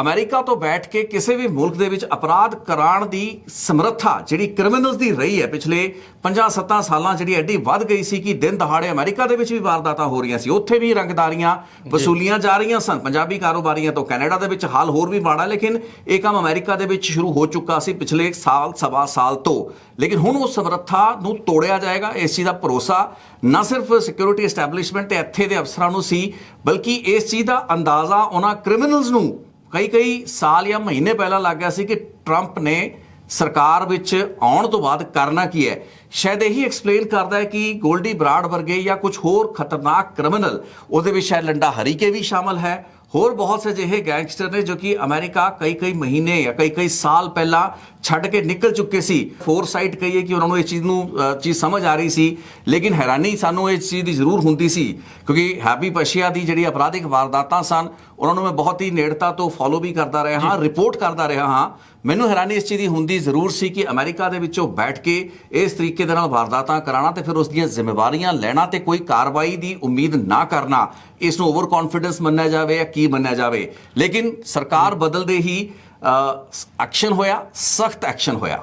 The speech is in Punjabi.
ਅਮਰੀਕਾ ਤੋਂ ਬੈਠ ਕੇ ਕਿਸੇ ਵੀ ਮੁਲਕ ਦੇ ਵਿੱਚ ਅਪਰਾਧ ਕਰਾਉਣ ਦੀ ਸਮਰੱਥਾ ਜਿਹੜੀ ਕ੍ਰਿਮੀਨਲਸ ਦੀ ਰਹੀ ਹੈ ਪਿਛਲੇ 50-7 ਸਾਲਾਂ ਜਿਹੜੀ ਐਡੀ ਵੱਧ ਗਈ ਸੀ ਕਿ ਦਿਨ ਦਹਾੜੇ ਅਮਰੀਕਾ ਦੇ ਵਿੱਚ ਵੀ ਵਾਰਦਾਤਾਂ ਹੋ ਰਹੀਆਂ ਸੀ। ਉੱਥੇ ਵੀ ਰੰਗਦਾਰੀਆਂ ਵਸੂਲੀਆਂ ਜਾ ਰਹੀਆਂ ਸਨ। ਪੰਜਾਬੀ ਕਾਰੋਬਾਰੀਆਂ ਤੋਂ ਕੈਨੇਡਾ ਦੇ ਵਿੱਚ ਹਾਲ ਹੋਰ ਵੀ ਮਾੜਾ ਲੇਕਿਨ ਇਹ ਕੰਮ ਅਮਰੀਕਾ ਦੇ ਵਿੱਚ ਸ਼ੁਰੂ ਹੋ ਚੁੱਕਾ ਸੀ ਪਿਛਲੇ ਸਾਲ ਸਵਾ ਸਾਲ ਤੋਂ। ਲੇਕਿਨ ਹੁਣ ਉਹ ਸਮਰੱਥਾ ਨੂੰ ਤੋੜਿਆ ਜਾਏਗਾ ਇਸ ਚੀਜ਼ ਦਾ ਭਰੋਸਾ ਨਾ ਸਿਰਫ ਸਿਕਿਉਰਿਟੀ ਐਸਟੈਬਲਿਸ਼ਮੈਂਟ ਤੇ ਇੱਥੇ ਦੇ ਅਫਸਰਾਂ ਨੂੰ ਸੀ ਬਲਕਿ ਇਸ ਚੀਜ਼ ਦਾ ਅੰਦਾਜ਼ਾ ਉਹਨਾਂ ਕ੍ਰਿਮੀਨਲਸ ਨੂੰ ਕਈ ਕਈ ਸਾਲ ਜਾਂ ਮਹੀਨੇ ਪਹਿਲਾਂ ਲੱਗ ਗਿਆ ਸੀ ਕਿ ਟਰੰਪ ਨੇ ਸਰਕਾਰ ਵਿੱਚ ਆਉਣ ਤੋਂ ਬਾਅਦ ਕਰਨਾ ਕੀ ਹੈ? ਸ਼ਾਇਦ ਇਹੀ ਐਕਸਪਲੇਨ ਕਰਦਾ ਹੈ ਕਿ ਗੋਲਡੀ ਬਰਾਡ ਵਰਗੇ ਜਾਂ ਕੁਝ ਹੋਰ ਖਤਰਨਾਕ ਕ੍ਰਿਮੀਨਲ ਉਹਦੇ ਵਿੱਚ ਸ਼ਾਇਦ ਲੰਡਾ ਹਰੀਕੇ ਵੀ ਸ਼ਾਮਲ ਹੈ। ਹੋਰ ਬਹੁਤ ਸੇ ਜਿਹੇ ਗੈਂਗਸਟਰ ਨੇ ਜੋ ਕਿ ਅਮਰੀਕਾ ਕਈ ਕਈ ਮਹੀਨੇ ਜਾਂ ਕਈ ਕਈ ਸਾਲ ਪਹਿਲਾਂ ਛੱਡ ਕੇ ਨਿਕਲ ਚੁੱਕੇ ਸੀ। ਫੋਰਸਾਈਟ ਕਹੀਏ ਕਿ ਉਹਨਾਂ ਨੂੰ ਇਹ ਚੀਜ਼ ਨੂੰ ਚੀਜ਼ ਸਮਝ ਆ ਰਹੀ ਸੀ ਲੇਕਿਨ ਹੈਰਾਨੀ ਸਾਨੂੰ ਇਸ ਚੀਜ਼ ਦੀ ਜ਼ਰੂਰ ਹੁੰਦੀ ਸੀ ਕਿਉਂਕਿ ਹੈਪੀ ਪਸ਼ੀਆ ਦੀ ਜਿਹੜੀ ਅਪਰਾਧਿਕ ਵਾਰਦਾਤਾਂ ਸਨ ਉਹਨਾਂ ਨੂੰ ਮੈਂ ਬਹੁਤ ਹੀ ਨੇੜਤਾ ਤੋਂ ਫੋਲੋ ਵੀ ਕਰਦਾ ਰਿਹਾ ਹਾਂ ਰਿਪੋਰਟ ਕਰਦਾ ਰਿਹਾ ਹਾਂ ਮੈਨੂੰ ਹੈਰਾਨੀ ਇਸ ਚੀਜ਼ ਦੀ ਹੁੰਦੀ ਜ਼ਰੂਰ ਸੀ ਕਿ ਅਮਰੀਕਾ ਦੇ ਵਿੱਚੋਂ ਬੈਠ ਕੇ ਇਸ ਤਰੀਕੇ ਦੇ ਨਾਲ ਵਾਰਦਾਤਾਂ ਕਰਾਉਣਾ ਤੇ ਫਿਰ ਉਸ ਦੀਆਂ ਜ਼ਿੰਮੇਵਾਰੀਆਂ ਲੈਣਾ ਤੇ ਕੋਈ ਕਾਰਵਾਈ ਦੀ ਉਮੀਦ ਨਾ ਕਰਨਾ, ਇਸ ਨੂੰ ਓਵਰ ਕੌਨਫੀਡੈਂਸ ਮੰਨਿਆ ਜਾਵੇ ਜਾਂ ਕੀ ਮੰਨਿਆ ਜਾਵੇ। ਲੇਕਿਨ ਸਰਕਾਰ ਬਦਲਦੇ ਹੀ ਐਕਸ਼ਨ ਹੋਇਆ, ਸਖਤ ਐਕਸ਼ਨ ਹੋਇਆ।